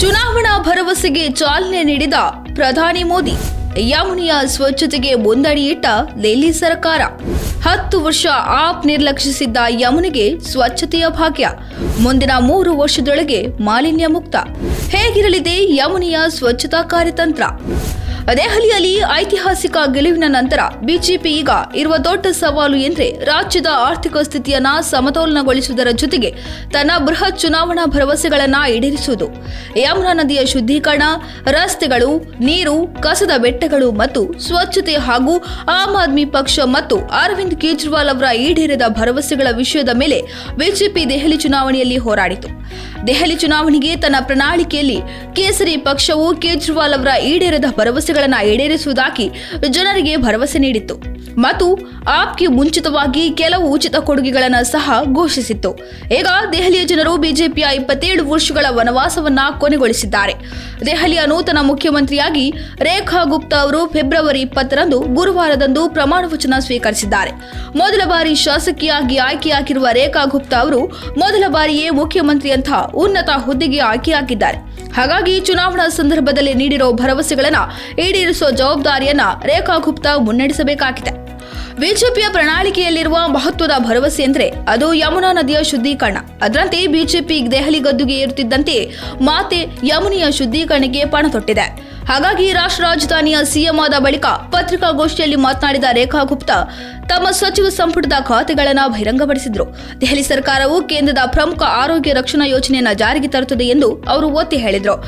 ಚುನಾವಣಾ ಭರವಸೆಗೆ ಚಾಲನೆ ನೀಡಿದ ಪ್ರಧಾನಿ ಮೋದಿ, ಯಮುನಿಯ ಸ್ವಚ್ಛತೆಗೆ ಮುಂದಡಿಯಿಟ್ಟ ದೆಹಲಿ ಸರ್ಕಾರ. ಹತ್ತು ವರ್ಷ ಆಪ್ ನಿರ್ಲಕ್ಷಿಸಿದ್ದ ಯಮುನಿಗೆ ಸ್ವಚ್ಛತೆಯ ಭಾಗ್ಯ, ಮುಂದಿನ ಮೂರು ವರ್ಷದೊಳಗೆ ಮಾಲಿನ್ಯ ಮುಕ್ತ ಹೇಗಿರಲಿದೆ ಯಮುನಿಯ ಸ್ವಚ್ಛತಾ ಕಾರ್ಯತಂತ್ರ? ದೆಹಲಿಯಲ್ಲಿ ಐತಿಹಾಸಿಕ ಗೆಲುವಿನ ನಂತರ ಬಿಜೆಪಿ ಈಗ ಇರುವ ದೊಡ್ಡ ಸವಾಲು ಎಂದರೆ ರಾಜ್ಯದ ಆರ್ಥಿಕ ಸ್ಥಿತಿಯನ್ನ ಸಮತೋಲನಗೊಳಿಸುವುದರ ಜೊತೆಗೆ ತನ್ನ ಬೃಹತ್ ಚುನಾವಣಾ ಭರವಸೆಗಳನ್ನ ಈಡೇರಿಸುವುದು. ಯಮುನಾ ನದಿಯ ಶುದ್ಧೀಕರಣ, ರಸ್ತೆಗಳು, ನೀರು, ಕಸದ ಬೆಟ್ಟಗಳು ಮತ್ತು ಸ್ವಚ್ಛತೆ ಹಾಗೂ ಆಮ್ ಆದ್ಮಿ ಪಕ್ಷ ಮತ್ತು ಅರವಿಂದ್ ಕೇಜ್ರಿವಾಲ್ ಅವರ ಈಡೇರಿದ ಭರವಸೆಗಳ ವಿಷಯದ ಮೇಲೆ ಬಿಜೆಪಿ ದೆಹಲಿ ಚುನಾವಣೆಯಲ್ಲಿ ಹೋರಾಡಿತು. ದೆಹಲಿ ಚುನಾವಣೆಗೆ ತನ್ನ ಪ್ರಣಾಳಿಕೆಯಲ್ಲಿ ಕೇಸರಿ ಪಕ್ಷವು ಕೇಜ್ರಿವಾಲ್ ಅವರ ಈಡೇರದ ಭರವಸೆಗಳನ್ನು ಈಡೇರಿಸುವುದಾಗಿ ಜನರಿಗೆ ಭರವಸೆ ನೀಡಿತ್ತು. ಮತ್ತು ಆಪ್ಗೆ ಮುಂಚಿತವಾಗಿ ಕೆಲವು ಉಚಿತ ಕೊಡುಗೆಗಳನ್ನು ಸಹ ಘೋಷಿಸಿತ್ತು. ಈಗ ದೆಹಲಿಯ ಜನರು ಬಿಜೆಪಿಯ ಇಪ್ಪತ್ತೇಳು ವರ್ಷಗಳ ವನವಾಸವನ್ನ ಕೊನೆಗೊಳಿಸಿದ್ದಾರೆ. ದೆಹಲಿಯ ನೂತನ ಮುಖ್ಯಮಂತ್ರಿಯಾಗಿ ರೇಖಾ ಗುಪ್ತಾ ಅವರು ಫೆಬ್ರವರಿ ಇಪ್ಪತ್ತರಂದು ಗುರುವಾರದಂದು ಪ್ರಮಾಣ ವಚನ ಸ್ವೀಕರಿಸಿದ್ದಾರೆ. ಮೊದಲ ಬಾರಿ ಶಾಸಕಿಯಾಗಿ ಆಯ್ಕೆಯಾಗಿರುವ ರೇಖಾ ಗುಪ್ತಾ ಅವರು ಮೊದಲ ಬಾರಿಯೇ ಮುಖ್ಯಮಂತ್ರಿಯಂತಹ ಉನ್ನತ ಹುದ್ದೆಗೆ ಆಯ್ಕೆಯಾಗಿದ್ದಾರೆ. ಹಾಗಾಗಿ ಚುನಾವಣಾ ಸಂದರ್ಭದಲ್ಲಿ ನೀಡಿರೋ ಭರವಸೆಗಳನ್ನು ಈಡೇರಿಸುವ ಜವಾಬ್ದಾರಿಯನ್ನ ರೇಖಾ ಗುಪ್ತಾ ಮುನ್ನಡೆಸಬೇಕಾಗಿದೆ. ಬಿಜೆಪಿಯ ಪ್ರಣಾಳಿಕೆಯಲ್ಲಿರುವ ಮಹತ್ವದ ಭರವಸೆ ಎಂದರೆ ಅದು ಯಮುನಾ ನದಿಯ ಶುದ್ಧೀಕರಣ. ಅದರಂತೆ ಬಿಜೆಪಿ ದೆಹಲಿ ಗದ್ದುಗೆ ಏರುತ್ತಿದ್ದಂತೆ ಮಾತೆ ಯಮುನಿಯ ಶುದ್ಧೀಕರಣಕ್ಕೆ ಪಣ ತೊಟ್ಟಿದೆ ಹಾಗಾಗಿ ರಾಷ್ಟ್ರ ರಾಜಧಾನಿಯ ಸಿಎಂ ಆದ ಬಳಿಕ ಪತ್ರಿಕಾಗೋಷ್ಠಿಯಲ್ಲಿ ಮಾತನಾಡಿದ ರೇಖಾ ಗುಪ್ತಾ, ತಮ್ಮ ಸಚಿವ ಸಂಪುಟದ ಖಾತೆಗಳನ್ನು ಬಹಿರಂಗಪಡಿಸಿದರು. ದೆಹಲಿ ಸರ್ಕಾರವು ಕೇಂದ್ರದ ಪ್ರಮುಖ ಆರೋಗ್ಯ ರಕ್ಷಣಾ ಯೋಜನೆಯನ್ನು ಜಾರಿಗೆ ತರುತ್ತದೆ ಎಂದು ಅವರು ಒತ್ತಿ ಹೇಳಿದರು.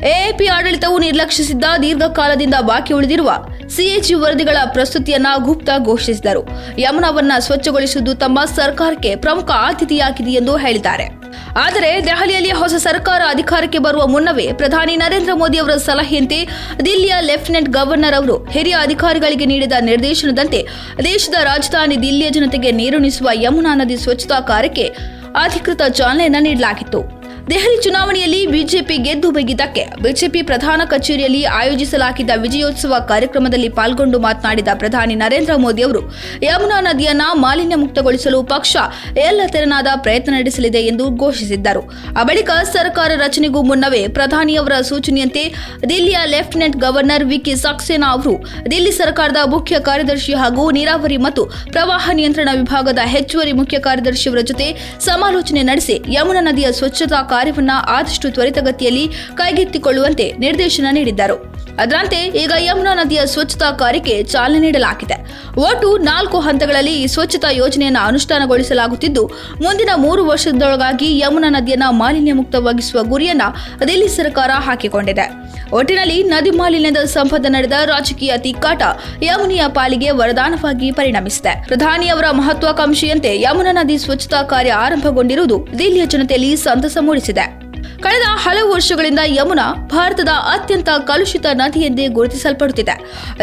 ಎಎಪಿ ಆಡಳಿತವು ನಿರ್ಲಕ್ಷಿಸಿದ್ದ ದೀರ್ಘಕಾಲದಿಂದ ಬಾಕಿ ಉಳಿದಿರುವ ಸಿಎಜಿ ವರದಿಗಳ ಪ್ರಸ್ತುತಿಯನ್ನ ಗುಪ್ತಾ ಘೋಷಿಸಿದರು. ಯಮುನಾವನ್ನ ಸ್ವಚ್ಛಗೊಳಿಸುವುದು ತಮ್ಮ ಸರ್ಕಾರಕ್ಕೆ ಪ್ರಮುಖ ಆದ್ಯತೆಯಾಗಿದೆ ಎಂದು ಹೇಳಿದ್ದಾರೆ. ಆದರೆ ದೆಹಲಿಯಲ್ಲಿ ಹೊಸ ಸರ್ಕಾರ ಅಧಿಕಾರಕ್ಕೆ ಬರುವ ಮುನ್ನವೇ ಪ್ರಧಾನಿ ನರೇಂದ್ರ ಮೋದಿ ಅವರ ಸಲಹೆಯಂತೆ ದಿಲ್ಲಿಯ ಲೆಫ್ಟಿನೆಂಟ್ ಗವರ್ನರ್ ಅವರು ಹಿರಿಯ ಅಧಿಕಾರಿಗಳಿಗೆ ನೀಡಿದ ನಿರ್ದೇಶನದಂತೆ ದೇಶದ ರಾಜಧಾನಿ ದಿಲ್ಲಿಯ ಜನತೆಗೆ ನೀರುಣಿಸುವ ಯಮುನಾ ನದಿ ಸ್ವಚ್ಛತಾ ಕಾರ್ಯಕ್ಕೆ ಅಧಿಕೃತ ಚಾಲನೆಯನ್ನು ನೀಡಲಾಗಿತ್ತು. ದೆಹಲಿ ಚುನಾವಣೆಯಲ್ಲಿ ಬಿಜೆಪಿ ಗೆದ್ದು ಬಗ್ಗಿದ್ದಕ್ಕೆ ಬಿಜೆಪಿ ಪ್ರಧಾನ ಕಚೇರಿಯಲ್ಲಿ ಆಯೋಜಿಸಲಾಗಿದ್ದ ವಿಜಯೋತ್ಸವ ಕಾರ್ಯಕ್ರಮದಲ್ಲಿ ಪಾಲ್ಗೊಂಡು ಮಾತನಾಡಿದ ಪ್ರಧಾನಿ ನರೇಂದ್ರ ಮೋದಿ ಅವರು, ಯಮುನಾ ನದಿಯನ್ನ ಮಾಲಿನ್ಯ ಮುಕ್ತಗೊಳಿಸಲು ಪಕ್ಷ ಎಲ್ಲ ತೆರನಾದ ಪ್ರಯತ್ನ ನಡೆಸಲಿದೆ ಎಂದು ಘೋಷಿಸಿದ್ದರು. ಆ ಬಳಿಕ ಸರ್ಕಾರ ರಚನೆಗೂ ಮುನ್ನವೇ ಪ್ರಧಾನಿಯವರ ಸೂಚನೆಯಂತೆ ದಿಲ್ಲಿಯ ಲೆಫ್ಟಿನೆಂಟ್ ಗವರ್ನರ್ ವಿಕಿ ಸಕ್ಸೇನಾ ಅವರು, ದಿಲ್ಲಿ ಸರ್ಕಾರದ ಮುಖ್ಯ ಕಾರ್ಯದರ್ಶಿ ಹಾಗೂ ನೀರಾವರಿ ಮತ್ತು ಪ್ರವಾಹ ನಿಯಂತ್ರಣ ವಿಭಾಗದ ಹೆಚ್ಚುವರಿ ಮುಖ್ಯ ಕಾರ್ಯದರ್ಶಿಯವರ ಜೊತೆ ಸಮಾಲೋಚನೆ ನಡೆಸಿ ಯಮುನಾ ನದಿಯ ಸ್ವಚ್ಛತಾ ಕಾರ್ಯವನ್ನ ಆದಷ್ಟು ತ್ವರಿತಗತಿಯಲ್ಲಿ ಕೈಗೆತ್ತಿಕೊಳ್ಳುವಂತೆ ನಿರ್ದೇಶನ ನೀಡಿದ್ದರು. ಅದರಂತೆ ಈಗ ಯಮುನಾ ನದಿಯ ಸ್ವಚ್ಛತಾ ಕಾರ್ಯಕ್ಕೆ ಚಾಲನೆ ನೀಡಲಾಗಿದೆ. ಒಟ್ಟು ನಾಲ್ಕು ಹಂತಗಳಲ್ಲಿ ಈ ಸ್ವಚ್ಛತಾ ಯೋಜನೆಯನ್ನು ಅನುಷ್ಠಾನಗೊಳಿಸಲಾಗುತ್ತಿದ್ದು, ಮುಂದಿನ ಮೂರು ವರ್ಷದೊಳಗಾಗಿ ಯಮುನಾ ನದಿಯನ್ನು ಮಾಲಿನ್ಯ ಮುಕ್ತವಾಗಿಸುವ ಗುರಿಯನ್ನ ದಿಲ್ಲಿ ಸರ್ಕಾರ ಹಾಕಿಕೊಂಡಿದೆ. ಒಟ್ಟಿನಲ್ಲಿ ನದಿ ಮಾಲಿನ್ಯದ ಸಂಬಂಧ ನಡೆದ ರಾಜಕೀಯ ತಿಕ್ಕಾಟ ಯಮುನಿಯ ಪಾಲಿಗೆ ವರದಾನವಾಗಿ ಪರಿಣಮಿಸಿದೆ. ಪ್ರಧಾನಿಯವರ ಮಹತ್ವಾಕಾಂಕ್ಷೆಯಂತೆ ಯಮುನಾ ನದಿ ಸ್ವಚ್ಛತಾ ಕಾರ್ಯ ಆರಂಭಗೊಂಡಿರುವುದು ದಿಲ್ಲಿಯ ಜನತೆಯಲ್ಲಿ ಸಂತಸ ಮೂಡಿಸಿದೆ. ಕಳೆದ ಹಲವು ವರ್ಷಗಳಿಂದ ಯಮುನಾ ಭಾರತದ ಅತ್ಯಂತ ಕಲುಷಿತ ನದಿ ಎಂದೇ ಗುರುತಿಸಲ್ಪಡುತ್ತಿದೆ.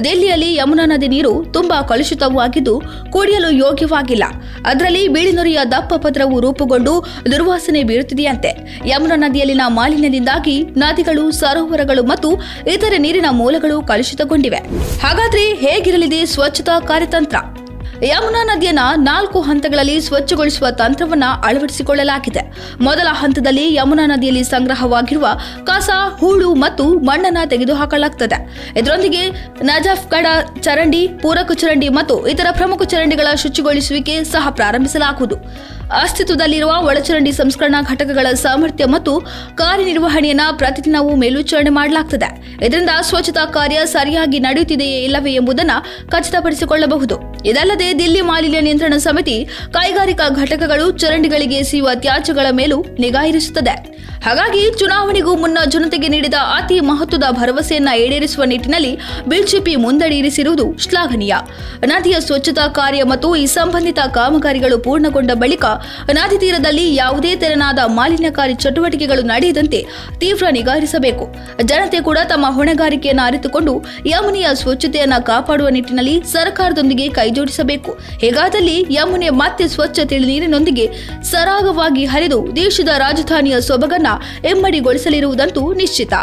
ದೆಹಲಿಯಲ್ಲಿ ಯಮುನಾ ನದಿ ನೀರು ತುಂಬಾ ಕಲುಷಿತವಾಗಿದ್ದು ಕುಡಿಯಲು ಯೋಗ್ಯವಾಗಿಲ್ಲ. ಅದರಲ್ಲಿ ಬೀಳಿನೊರೆಯ ದಪ್ಪ ಪದರವು ರೂಪುಗೊಂಡು ದುರ್ವಾಸನೆ ಬೀರುತ್ತಿದೆಯಂತೆ. ಯಮುನಾ ನದಿಯಲ್ಲಿನ ಮಾಲಿನ್ಯದಿಂದಾಗಿ ನದಿಗಳು, ಸರೋವರಗಳು ಮತ್ತು ಇತರೆ ನೀರಿನ ಮೂಲಗಳು ಕಲುಷಿತಗೊಂಡಿವೆ. ಹಾಗಾದ್ರೆ ಹೇಗಿರಲಿದೆ ಸ್ವಚ್ಛತಾ ಕಾರ್ಯತಂತ್ರ? ಯಮುನಾ ನದಿಯನ್ನ ನಾಲ್ಕು ಹಂತಗಳಲ್ಲಿ ಸ್ವಚ್ಛಗೊಳಿಸುವ ತಂತ್ರವನ್ನ ಅಳವಡಿಸಿಕೊಳ್ಳಲಾಗಿದೆ. ಮೊದಲ ಹಂತದಲ್ಲಿ ಯಮುನಾ ನದಿಯಲ್ಲಿ ಸಂಗ್ರಹವಾಗಿರುವ ಕಸ, ಹೂಳು ಮತ್ತು ಮಣ್ಣನ್ನ ತೆಗೆದುಹಾಕಲಾಗುತ್ತದೆ ಇದರೊಂದಿಗೆ ನಜಫ್ಗಡ ಚರಂಡಿ, ಪೂರಕ ಚರಂಡಿ ಮತ್ತು ಇತರ ಪ್ರಮುಖ ಚರಂಡಿಗಳ ಶುಚಿಗೊಳಿಸುವಿಕೆ ಸಹ ಪ್ರಾರಂಭಿಸಲಾಗುವುದು. ಅಸ್ತಿತ್ವದಲ್ಲಿರುವ ಒಳಚರಂಡಿ ಸಂಸ್ಕರಣಾ ಘಟಕಗಳ ಸಾಮರ್ಥ್ಯ ಮತ್ತು ಕಾರ್ಯನಿರ್ವಹಣೆಯನ್ನ ಪ್ರತಿದಿನವೂ ಮೇಲ್ವಿಚಾರಣೆ ಮಾಡಲಾಗುತ್ತದೆ ಇದರಿಂದ ಸ್ವಚ್ಛತಾ ಕಾರ್ಯ ಸರಿಯಾಗಿ ನಡೆಯುತ್ತಿದೆಯೇ ಇಲ್ಲವೇ ಎಂಬುದನ್ನು ಖಚಿತಪಡಿಸಿಕೊಳ್ಳಬಹುದು. ಇದಲ್ಲದೆ ದಿಲ್ಲಿ ಮಾಲಿನ್ಯ ನಿಯಂತ್ರಣ ಸಮಿತಿ ಕೈಗಾರಿಕಾ ಘಟಕಗಳು ಚರಂಡಿಗಳಿಗೆ ಸಿಗುವ ತ್ಯಾಜ್ಯಗಳ ಮೇಲೂ ನಿಗಾ ಇರಿಸುತ್ತದೆ. ಹಾಗಾಗಿ ಚುನಾವಣೆಗೂ ಮುನ್ನ ಜನತೆಗೆ ನೀಡಿದ ಅತಿ ಮಹತ್ವದ ಭರವಸೆಯನ್ನ ಈಡೇರಿಸುವ ನಿಟ್ಟಿನಲ್ಲಿ ಬಿಜೆಪಿ ಮುಂದಡಿ ಇರಿಸಿರುವುದು ಶ್ಲಾಘನೀಯ. ನದಿಯ ಸ್ವಚ್ಛತಾ ಕಾರ್ಯ ಮತ್ತು ಈ ಸಂಬಂಧಿತ ಕಾಮಗಾರಿಗಳು ಪೂರ್ಣಗೊಂಡ ಬಳಿಕ ನದಿ ತೀರದಲ್ಲಿ ಯಾವುದೇ ತೆರನಾದ ಮಾಲಿನ್ಯಕಾರಿ ಚಟುವಟಿಕೆಗಳು ನಡೆಯದಂತೆ ತೀವ್ರ ನಿಗಾ ಜನತೆ ಕೂಡ ತಮ್ಮ ಹೊಣೆಗಾರಿಕೆಯನ್ನು ಅರಿತುಕೊಂಡು ಯಮುನಿಯ ಸ್ವಚ್ಛತೆಯನ್ನು ಕಾಪಾಡುವ ನಿಟ್ಟಿನಲ್ಲಿ ಸರ್ಕಾರದೊಂದಿಗೆ ಕೈಜೋಡಿಸಬೇಕು. ಹೀಗಾದಲ್ಲಿ ಯಮುನೆ ಮತ್ತೆ ಸ್ವಚ್ಛ ತಿಳಿನೀರಿನೊಂದಿಗೆ ಸರಾಗವಾಗಿ ಹರಿದು ದೇಶದ ರಾಜಧಾನಿಯ ಸೊಬಗನ್ನ ಎಮ್ಮಡಿಗೊಳಿಸಲಿರುವುದಂತೂ ನಿಶ್ಚಿತ.